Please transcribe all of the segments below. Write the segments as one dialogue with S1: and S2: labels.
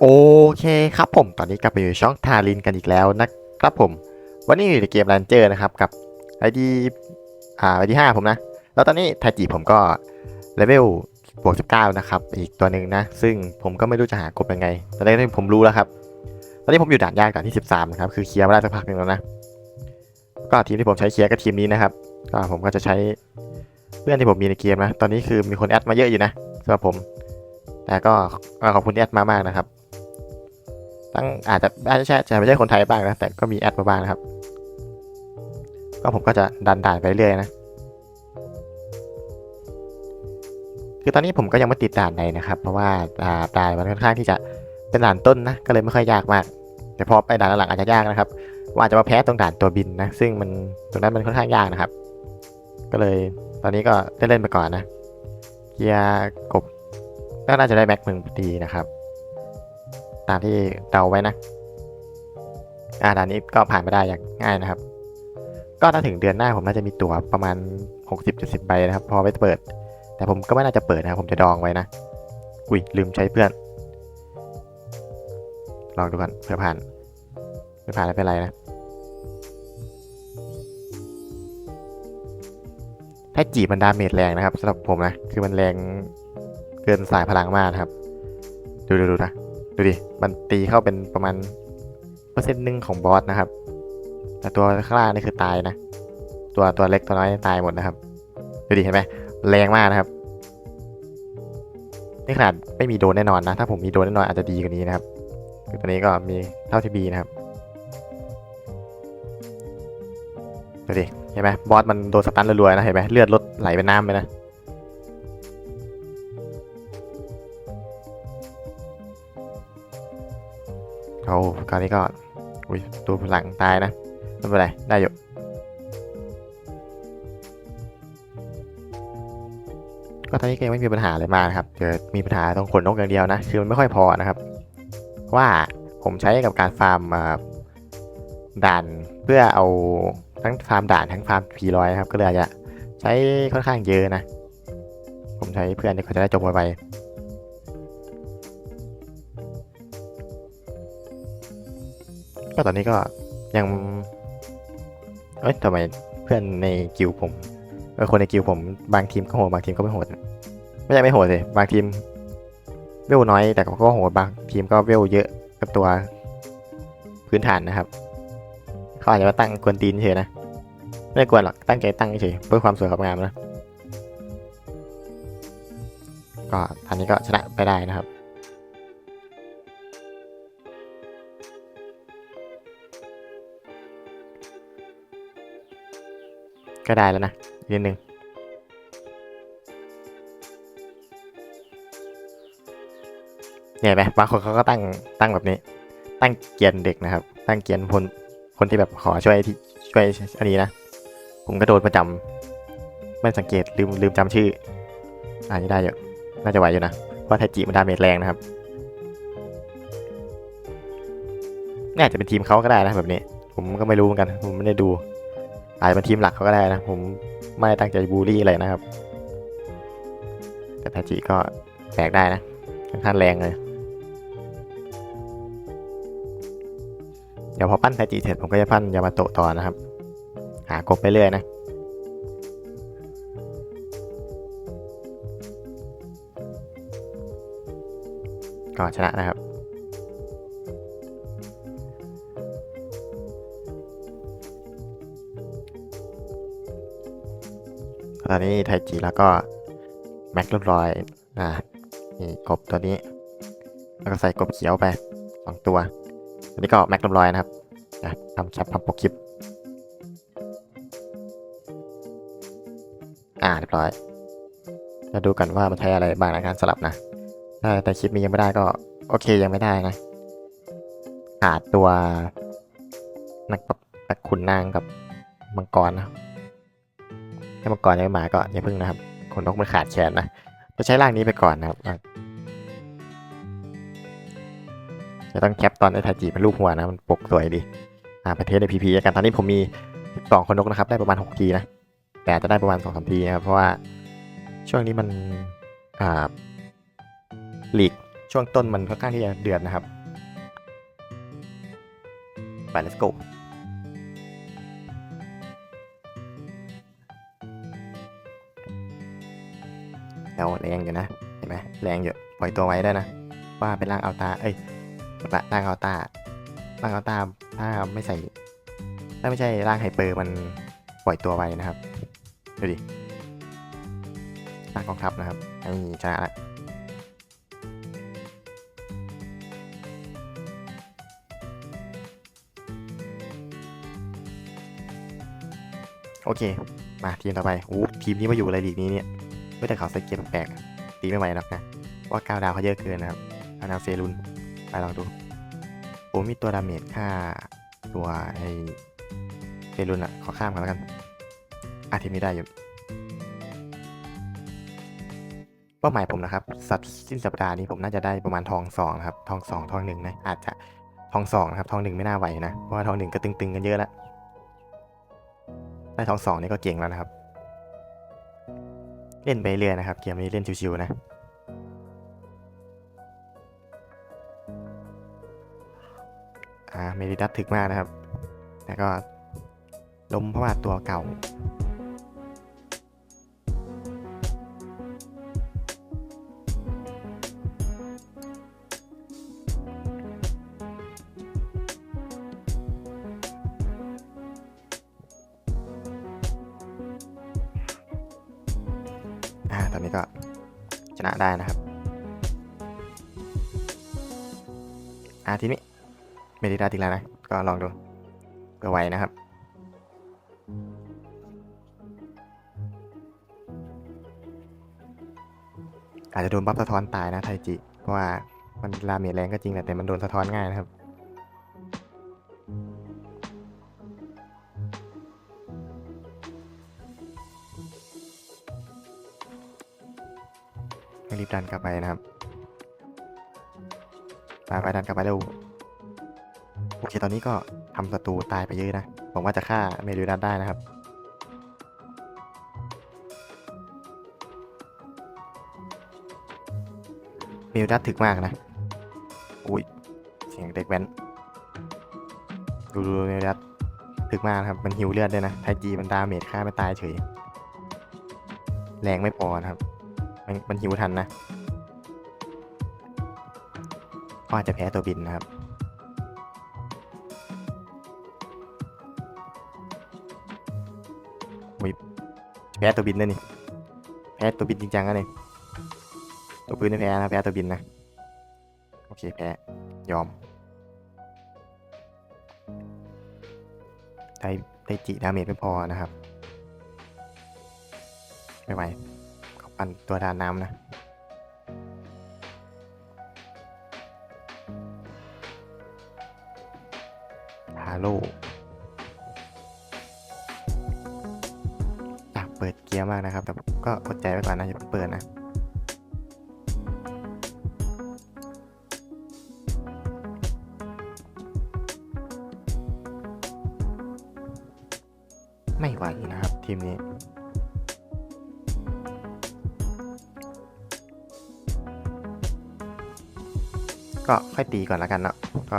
S1: โอเคครับผมตอนนี้กลับไปอยู่ช่องทารินกันอีกแล้วนะครับผม วันนี้อยู่ในเกมรันเจอร์นะครับกับไอดีอ่าไอดีห้าผมนะ แล้วตอนนี้ไทจิผมก็เลเวลบวก19นะครับ อีกตัวหนึ่งนะ ซึ่งผมก็ไม่รู้จะหากบยังไง ตอนนี้ผมรู้แล้วครับ ตอนนี้ผมอยู่ด่านยากด่านที่13นะครับ คือเคลียร์มาได้สักพักหนึ่งแล้วนะ ก็ทีมที่ผมใช้เคลียร์ก็ทีมนี้นะครับ ก็ผมก็จะใช้เพื่อนที่ผมมีในเกมนะ ตอนนี้คือมีคนแอดมาเยอะอยู่นะสำหรับผม แต่ก็ก็ขอบคุณที่แอดมามากนะครับ ตั้งอาจจะอาจจะใช่จะไม่ใช่คนไทยบ้างนะแต่ก็มีแอดมาบ้างนะครับ ก็ผมก็จะดันด่านไปเรื่อยนะคือตอนนี้ผมก็ยังไม่ติดด่านไหนนะครับ เพราะว่าอ่าด่านมันค่อนข้างที่จะเป็นด่านต้นนะก็เลยไม่ค่อยยากมาก แต่พอไปด่านหลังอาจจะยากนะครับว่าอาจจะมาแพ้ตรงด่านตัวบินนะซึ่งมันตรงนั้นมันค่อนข้างยากนะครับ ก็เลยตอนนี้ก็เล่นๆไปก่อนนะเกียร์กบก็น่าจะได้แม็กหนึ่งดีนะครับ ตามที่เดาไว้นะอ่าด่านนี้ก็ผ่านไปได้อย่างง่ายนะครับ ก็ถ้าถึงเดือนหน้าผมน่าจะมีตั๋วประมาณ 60-70ใบนะครับ พอไว้เปิด แต่ผมก็ไม่น่าจะเปิดนะครับ ผมจะดองไว้นะอุ้ยลืมใช้เพื่อน ลองดูก่อนเผื่อผ่านไม่ผ่านไม่เป็นไรนะถ้าจีบมันดาเมจแรงนะครับสำหรับผมนะ คือมันแรงเกินสายพลังมากนะครับ ดูดูดูนะ ดูดิ มันตีเข้าเป็นประมาณเปอร์เซ็นต์หนึ่งของบอสนะครับ แต่ตัวข้างล่างนี่คือตายนะ ตัวตัวเล็กตัวน้อยตายหมดนะครับ ดูดิเห็นไหมแรงมากนะครับ นี่ขนาดไม่มีโดนแน่นอนนะ ถ้าผมมีโดนแน่นอนอาจจะดีกว่านี้นะครับคือตัวนี้ก็มีเท่าที่บีนะครับดูดิเห็นไหมบอสมันโดนสตันรัวๆนะเห็นไหมเลือดลดไหลเป็นน้ำไปนะ เอาคราวนี้ก็ อุ้ยตัวหลังตายนะ ไม่เป็นไร ได้อยู่ก็ตอนนี้ก็ยังไม่มีปัญหาอะไรมากนะครับเดี๋ยวมีปัญหาตรงขนนกอย่างเดียวนะ คือมันไม่ค่อยพอนะครับ ว่าผมใช้กับการฟาร์มด่านเพื่อเอาทั้งฟาร์มด่านทั้งฟาร์มผีร้อยครับ ก็เลยอาจจะใช้ค่อนข้างเยอะนะ ผมใช้เพื่อนที่เขาจะได้จบไวๆ ก็ตอนนี้ก็ยังเอ้ยทำไมเพื่อนในกิลด์ผมคนในกิลด์ผมบางทีมก็โหดบางทีมก็ไม่โหดไม่ใช่ไม่โหดสิบางทีมเวลน้อย แต่ก็โหดบางทีมก็เวลเยอะกับตัวพื้นฐานนะครับเขาอาจจะมาตั้งกวนตีนเฉยนะไม่ได้กวนหรอกตั้งใจตั้งเฉยเพื่อความสวยความงามนะก็อันนี้ก็ชนะไปได้นะครับ ก็ได้แล้วนะนิดนึงเนี่ยไหมบางคนเขาก็ตั้งตั้งแบบนี้ ตั้งเกียร์เด็กนะครับ ตั้งเกียร์คนคนที่แบบขอช่วยที่ช่วยอันนี้นะผมก็โดนประจำไม่สังเกตลืมลืมจำชื่ออันนี้ได้อยู่น่าจะไหวอยู่นะเพราะไทจิมันดาเมจแรงนะครับน่าจะเป็นทีมเขาก็ได้นะแบบนี้ ผมก็ไม่รู้เหมือนกัน ผมไม่ได้ดู อาจจะเป็นทีมหลักเขาก็ได้นะ ผมไม่ตั้งใจบูลลี่อะไรนะครับ แต่ไทจิก็แบกได้นะค่อนข้างแรงเลย เดี๋ยวพอปั้นไทจิเสร็จผมก็จะปั้นยามาโตะต่อนะครับ หากบไปเรื่อยนะก็ชนะนะครับ ตอนนี้ไทจิแล้วก็แม็กเรียบร้อยอ่านี่กบตัวนี้ แล้วก็ใส่กบเขียวไปสองตัวตัวนี้ก็แม็กเรียบร้อยนะครับอะทำแคปทำปกคลิป อ่าเรียบร้อยจะดูกันว่ามันใช้อะไรบ้างในการสลับนะถ้าแต่คลิปนี้ยังไม่ได้ก็โอเคยังไม่ได้นะขาดตัวนักแบบนักขุนนางกับมังกรนะ ถ้ามังกรยังไม่มาก็อย่าพิ่งนะครับขนนกมันขาดแขนนะจะใช้ร่างนี้ไปก่อนนะครับอะจะต้องแคปตอนไอ้ทาจิเป็นรูปหัวนะมันปกสวยดีอ่าประเทศในพีพีกันตอนนี้ผมมีสองคนนกนะครับ ได้ประมาณ6ทีนะแต่จะได้ประมาณ2อสทีนะครับเพราะว่าช่วงนี้มันอ่าหลีกช่วงช่วงต้นมันค่อนข้างที่จะเดือดนะครับไป let's go แล้วแรงอยู่นะ เห็นไหมแรงอยู่ปล่อยตัวไว้ได้นะ ว่าเป็นร่างอัลตา เอ้ยร่างอัลตาร่างอัลตาถ้าไม่ใส่ ถ้าไม่ใช่ร่างไฮเปอร์มันปล่อยตัวไว้นะครับ ดูดิร่างกองทัพนะครับนี่ชนะละโอเค มาทีมต่อไปโอ้ทีมนี้มาอยู่อะไรลีกนี้เนี่ย ไม่แต่เขาใส่เกมแปลกตีไม่ไหวหรอกนะว่าก้าวดาวเขาเยอะเกินนะครับอานาเฟรุนไปลองดูผมมีตัวดาเมจค่าตัวไอเฟรุนอะขอข้ามกันแล้วกันอาทีมนี้ได้อยู่เป้าหมายผมนะครับสัตว์สิ้นสัปดาห์นี้ผมน่าจะได้ประมาณทองสองครับทองสองทองหนึ่งนะอาจจะทองสองนะครับทองหนึ่งไม่น่าไหวนะเพราะว่าทองหนึ่งก็ตึงๆกันเยอะแล้วได้ทองสองนี่ก็เก่งแล้วนะครับ เล่นไปเรื่อยนะครับเกมนี้เล่นชิวๆนะอ่าเมริดัสถึกมากนะครับแต่ก็ล้มเพราะว่าตัวเก่า อ่าตอนนี้ก็ชนะได้นะครับ อ่าทีนี้เมดิดาติกแล้วนะ ก็ลองดูเพื่อไวนะครับ อาจจะโดนบัฟสะท้อนตายนะไทจิ เพราะว่ามันลาเมจแรงก็จริงแหละแต่มันโดนสะท้อนง่ายนะครับ บดันกลับไปนะครับไปไปดันกลับไปเร็วโอเคตอนนี้ก็ทำศัตรูตายไปเยอะนะผมว่าจะฆ่าเมดูดัสได้นะครับเมดูดัสถึกมากนะอุ้ยเสียงเด็กแว้นดูดูเมดูดัสถึกมากครับมันหิวเลือดด้วยนะไทจีมันดาเมจฆ่าไม่ตายเฉยแรงไม่พอนะครับ มันมันหิวทันนะก็อาจจะแพ้ตัวบินนะครับอุ๊ยแพ้ตัวบินด้วยนี่ แพ้ตัวบินจริงจังนะนี่ตัวปืนไม่แพ้นะแพ้ตัวบินนะ โอเคแพ้ ยอม ได้ได้จิดาเมจไม่พอนะครับ ไม่ไหว เขาปั่นตัวดานน้ำนะ ฮาโลอยากเปิดเกียร์มากนะครับ แต่ก็อดใจไว้ก่อนนะอย่าเปิดนะไม่ไหวนะครับทีมนี้ ก็ค่อยตีก่อนแล้วกันเนาะก็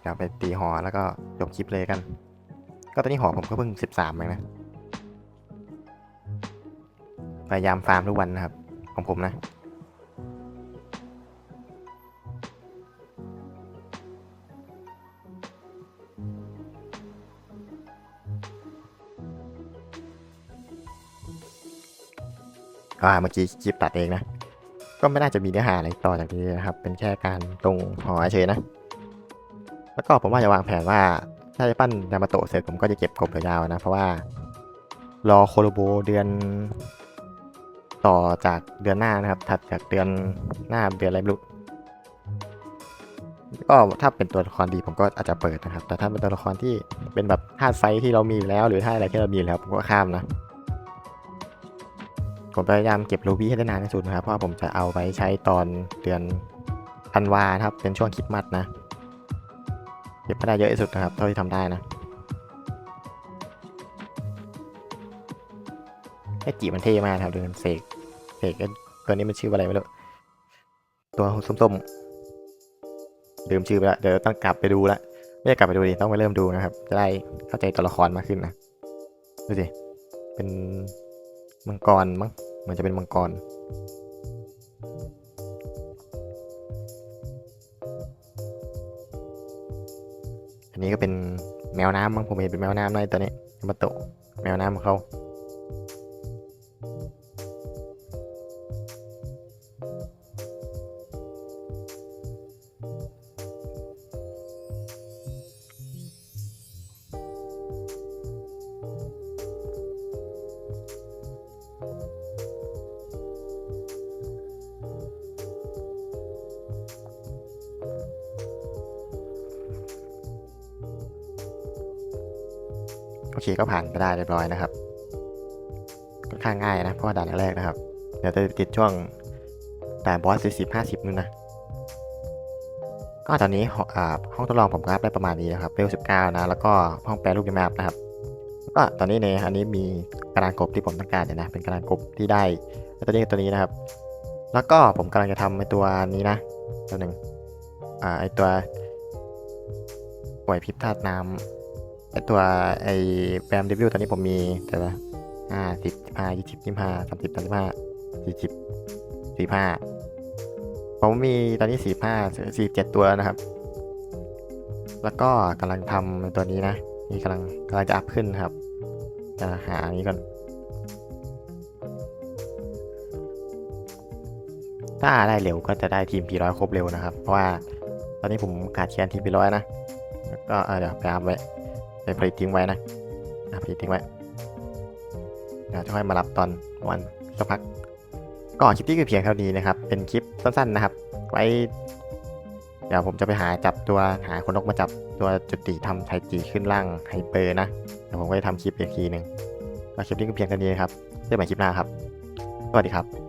S1: เดี๋ยวไปตีหอแล้วก็จบคลิปเลยกัน ก็ตอนนี้หอผมก็เพิ่งสิบสามเองนะพยายามฟาร์มทุกวันนะครับ ของผมนะอ่าเมื่อกี้คลิปตัดเองนะ ก็ไม่น่าจะมีเนื้อหาอะไรต่อจากนี้นะครับ เป็นแค่การตรงหอเฉยนะ แล้วก็ผมว่าจะวางแผนว่า ถ้าจะปั้นยามาโตะเสร็จผมก็จะเก็บกบยาวๆนะ เพราะว่า รอโคโลโบเดือน ต่อจากเดือนหน้านะครับ ถัดจากเดือนหน้าเดือนอะไรไม่รู้ก็ถ้าเป็นตัวละครดีผมก็อาจจะเปิดนะครับ แต่ถ้าเป็นตัวละครที่เป็นแบบธาตุไฟที่เรามีอยู่แล้ว หรือธาตุอะไรที่เรามีอยู่แล้วผมก็ข้ามนะ ผมพยายามเก็บรูบี้ให้ได้นานที่สุดนะครับ เพราะว่าผมจะเอาไว้ใช้ตอนเดือนธันวาครับ เป็นช่วงคริดมัดนะ เก็บให้ได้เยอะที่สุดนะครับ เท่าที่ทำได้นะไอจีมันเท่มากครับดูมันเสกเสกตัวนี้มันชื่ออะไรไม่รู้ ตัวส้มๆลืมชื่อไปแล้วเดี๋ยวต้องกลับไปดูละไม่ได้กลับไปดูดิต้องไปเริ่มดูนะครับ จะได้เข้าใจตัวละครมากขึ้นนะ ดูสิ เป็นมังกรมั้ง มันจะเป็นมังกร อันนี้ก็เป็นแมวน้ำมั้งผมเห็นเป็นแมวน้ำในตัวนี้มาโตแมวน้ำของเขา โอเคก็ผ่านไปได้เรียบร้อยนะครับค่อนข้างง่ายนะเพราะว่าด่านแรกนะครับ เดี๋ยวจะติดช่วงด่านบอส40 50นู่นนะก็ตอนนี้ห้องทดลองผมก็อัพได้ประมาณนี้นะครับเวล19นะ แล้วก็ห้องแปรรูปแมปนะครับก็ตอนนี้ในอันนี้มีกระดานกบที่ผมต้องการเนี่ยนะเป็นกระดานกบที่ได้ตัวนี้ตัวนี้นะครับ แล้วก็ผมกำลังจะทำไอตัวนี้นะ ตัวหนึ่งอ่าไอตัวปล่อยพิษธาตุน้ำ ตัวไอแบมเดวิลตอนนี้ผมมีแต่ละห้าสิบห้ายี่สิบยี่ห้าสามสิบสามสิบห้าสี่สิบสี่ห้าผมมีตอนนี้สี่ห้าสี่เจ็ดตัวนะครับ แล้วก็กำลังทำตัวนี้นะนี่กำลังกำลังจะอัพขึ้นครับจะหาอันนี้ก่อนถ้าได้เร็วก็จะได้ทีมพีร้อยครบเร็วนะครับ เพราะว่าตอนนี้ผมขาดแคลนทีมพีร้อยนะ ก็เออเดี๋ยวไปอัพไว้ ไปผลิตทิ้งไว้นะอะผลิตทิ้งไว้เดี๋ยวจะค่อยมารับตอนวันสักพักก็คลิปนี้คือเพียงเท่านี้นะครับ เป็นคลิปสั้นๆนะครับ ไว้ เดี๋ยวผมจะไปหาจับตัวหาคนนกมาจับตัวจุติทำไทจีขึ้นล่างไฮเปอร์นะเดี๋ยวผมก็จะทำคลิปอีกทีหนึ่งก็คลิปนี้คือเพียงเท่านี้ครับเจอกันใหม่คลิปหน้าครับ สวัสดีครับ